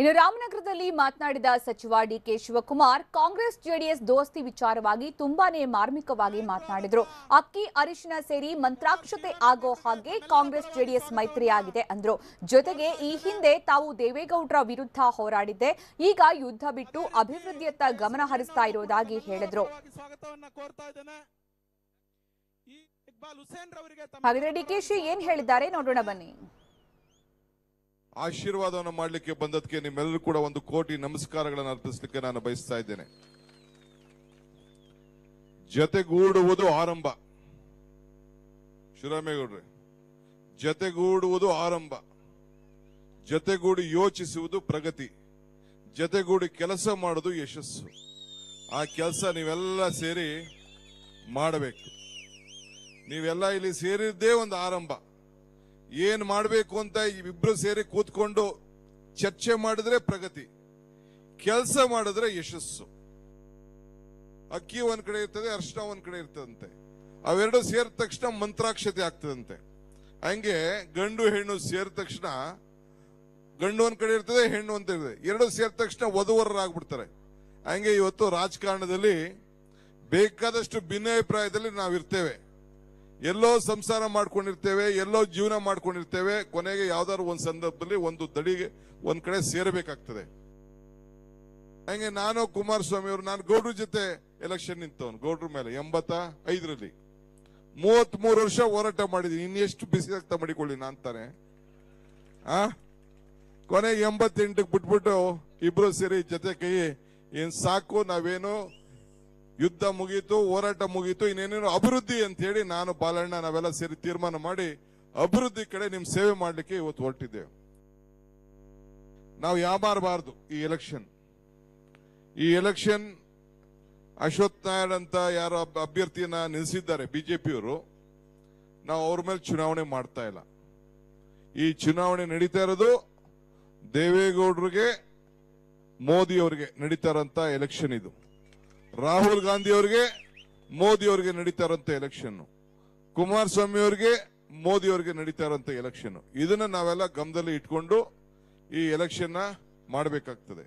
ಇನ್ನು ರಾಮನಗರದಲ್ಲಿ ಮಾತನಾಡಿದ ಸಚಿವ ಡಿಕೆ ಶಿವಕುಮಾರ್ ಕಾಂಗ್ರೆಸ್ ಜೆಡಿಎಸ್ ದೋಸ್ತಿ ವಿಚಾರವಾಗಿ ತುಂಬಾನೇ ಮಾರ್ಮಿಕವಾಗಿ ಮಾತನಾಡಿದ್ರು. ಅಕ್ಕಿ ಅರಿಶಿನ ಸೇರಿ ಮಂತ್ರಾಕ್ಷತೆ ಆಗೋ ಹಾಗೆ ಕಾಂಗ್ರೆಸ್ ಜೆಡಿಎಸ್ ಮೈತ್ರಿಯಾಗಿದೆ ಅಂದ್ರು. ಜೊತೆಗೆ ಈ ಹಿಂದೆ ತಾವು ದೇವೇಗೌಡರ ವಿರುದ್ಧ ಹೋರಾಡಿದ್ದೆ. ಈಗ ಯುದ್ಧ ಬಿಟ್ಟು ಅಭಿವೃದ್ಧಿಯತ್ತ ಗಮನ ಹರಿಸ್ತಾ ಇರೋದಾಗಿ ಹೇಳಿದ್ರು. ಹಾಗಾದ್ರೆ ಡಿಕೆಶಿ ಏನ್ ಹೇಳಿದ್ದಾರೆ? ನೋಡೋಣ ಬನ್ನಿ. ಆಶೀರ್ವಾದವನ್ನು ಮಾಡಲಿಕ್ಕೆ ಬಂದದಕ್ಕೆ ನಿಮ್ಮೆಲ್ಲರೂ ಕೂಡ ಒಂದು ಕೋಟಿ ನಮಸ್ಕಾರಗಳನ್ನು ಅರ್ಪಿಸಲಿಕ್ಕೆ ನಾನು ಬಯಸ್ತಾ ಇದ್ದೇನೆ. ಜತೆಗೂಡುವುದು ಆರಂಭ. ಶಿವರಾಮೇಗೌಡ್ರೆ ಜತೆಗೂಡುವುದು ಆರಂಭ. ಜತೆಗೂಡಿ ಯೋಚಿಸುವುದು ಪ್ರಗತಿ. ಜತೆಗೂಡಿ ಕೆಲಸ ಮಾಡುವುದು ಯಶಸ್ಸು. ಆ ಕೆಲಸ ನೀವೆಲ್ಲ ಸೇರಿ ಮಾಡಬೇಕು. ನೀವೆಲ್ಲ ಇಲ್ಲಿ ಸೇರಿದ್ದೇ ಒಂದು ಆರಂಭ. ಏನ್ ಮಾಡಬೇಕು ಅಂತ ಇಬ್ರು ಸೇರಿ ಕೂತ್ಕೊಂಡು ಚರ್ಚೆ ಮಾಡಿದ್ರೆ ಪ್ರಗತಿ, ಕೆಲಸ ಮಾಡಿದ್ರೆ ಯಶಸ್ಸು. ಅಕ್ಕಿ ಒಂದ್ ಕಡೆ ಇರ್ತದೆ ಅರ್ಶನ ಒಂದ್ ಕಡೆ ಇರ್ತದಂತೆ. ಅವೆರಡು ಸೇರಿದ ತಕ್ಷಣ ಮಂತ್ರಾಕ್ಷತೆ ಆಗ್ತದಂತೆ. ಹಂಗೆ ಗಂಡು ಹೆಣ್ಣು ಸೇರಿದ ತಕ್ಷಣ ಗಂಡು ಒಂದ್ ಕಡೆ ಇರ್ತದೆ, ಹೆಣ್ಣು ಅಂತ ಇರ್ತದೆ. ಎರಡು ಸೇರಿದ ತಕ್ಷಣ ವಧುವರರಾಗ್ಬಿಡ್ತಾರೆ. ಹಂಗೆ ಇವತ್ತು ರಾಜಕಾರಣದಲ್ಲಿ ಬೇಕಾದಷ್ಟು ಭಿನ್ನಾಭಿಪ್ರಾಯದಲ್ಲಿ ನಾವಿರ್ತೇವೆ. ಎಲ್ಲೋ ಸಂಸಾರ ಮಾಡ್ಕೊಂಡಿರ್ತೇವೆ, ಎಲ್ಲೋ ಜೀವನ ಮಾಡ್ಕೊಂಡಿರ್ತೇವೆ, ಕೊನೆಗೆ ಯಾವ್ದಾದ್ರು ಒಂದು ಸಂದರ್ಭದಲ್ಲಿ ಒಂದು ದಡಿಗೆ ಒಂದ್ ಕಡೆ ಸೇರಬೇಕಾಗ್ತದೆ. ಹಂಗೆ ನಾನು ಕುಮಾರಸ್ವಾಮಿ ಅವರು, ನಾನು ಗೌಡ್ರ ಜೊತೆ ಎಲೆಕ್ಷನ್ ನಿಂತವನು, ಗೌಡ್ರ ಮೇಲೆ ಎಂಬತ್ತ ಐದರಲ್ಲಿ ಮೂವತ್ ಮೂರು ವರ್ಷ ಹೋರಾಟ ಮಾಡಿದೀನಿ ಇನ್ನೆಷ್ಟು ಬಿಸಿ ರಕ್ತ ಮಾಡಿಕೊಳ್ಳಿ ತಾನೆ. ಆ? ಕೊನೆಗೆ ಎಂಬತ್ತೆಂಟಕ್ಕೆ ಬಿಟ್ಬಿಟ್ಟು ಇಬ್ರು ಸೇರಿ ಜೊತೆ ಕೈ, ಏನ್ ಸಾಕು ನಾವೇನು? ಯುದ್ಧ ಮುಗೀತು, ಹೋರಾಟ ಮುಗೀತು, ಇನ್ನೇನೇನು ಅಭಿವೃದ್ಧಿ ಅಂತ ಹೇಳಿ ನಾನು ಬಾಲಣ್ಣ ನಾವೆಲ್ಲ ಸೇರಿ ತೀರ್ಮಾನ ಮಾಡಿ ಅಭಿವೃದ್ಧಿ ಕಡೆ ನಿಮ್ ಸೇವೆ ಮಾಡ್ಲಿಕ್ಕೆ ಇವತ್ತು ಹೊರಟಿದ್ದೇವೆ ನಾವು ಯಾಮಾರಬಾರ್ದು ಈ ಎಲೆಕ್ಷನ್ ಈ ಎಲೆಕ್ಷನ್ ಅಶ್ವಥ್ ನಾರಾಯಣ್ ಅಂತ ಯಾರೋ ಅಭ್ಯರ್ಥಿಯನ್ನ ನಿಲ್ಲಿಸಿದ್ದಾರೆ ಬಿಜೆಪಿಯವರು. ನಾವು ಅವ್ರ ಮೇಲೆ ಚುನಾವಣೆ ಮಾಡ್ತಾ ಇಲ್ಲ. ಈ ಚುನಾವಣೆ ನಡೀತಾ ಇರೋದು ದೇವೇಗೌಡರಿಗೆ ಮೋದಿ ಅವರಿಗೆ ನಡೀತಾ ಇರೋಂತ ಎಲೆಕ್ಷನ್ ಇದು. ರಾಹುಲ್ ಗಾಂಧಿ ಅವರಿಗೆ, ಮೋದಿ ಅವರಿಗೆ ನಡೀತಾ ಇರೋಂತ ಎಲೆಕ್ಷನ್ ಕುಮಾರಸ್ವಾಮಿ ಅವರಿಗೆ, ಮೋದಿ ಅವರಿಗೆ ನಡೀತಾ ಇರೋಂತ ಎಲೆಕ್ಷನ್ ಇದನ್ನ ನಾವೆಲ್ಲ ಗಮನದಲ್ಲಿ ಇಟ್ಕೊಂಡು ಈ ಎಲೆಕ್ಷನ್ ಮಾಡಬೇಕಾಗ್ತದೆ.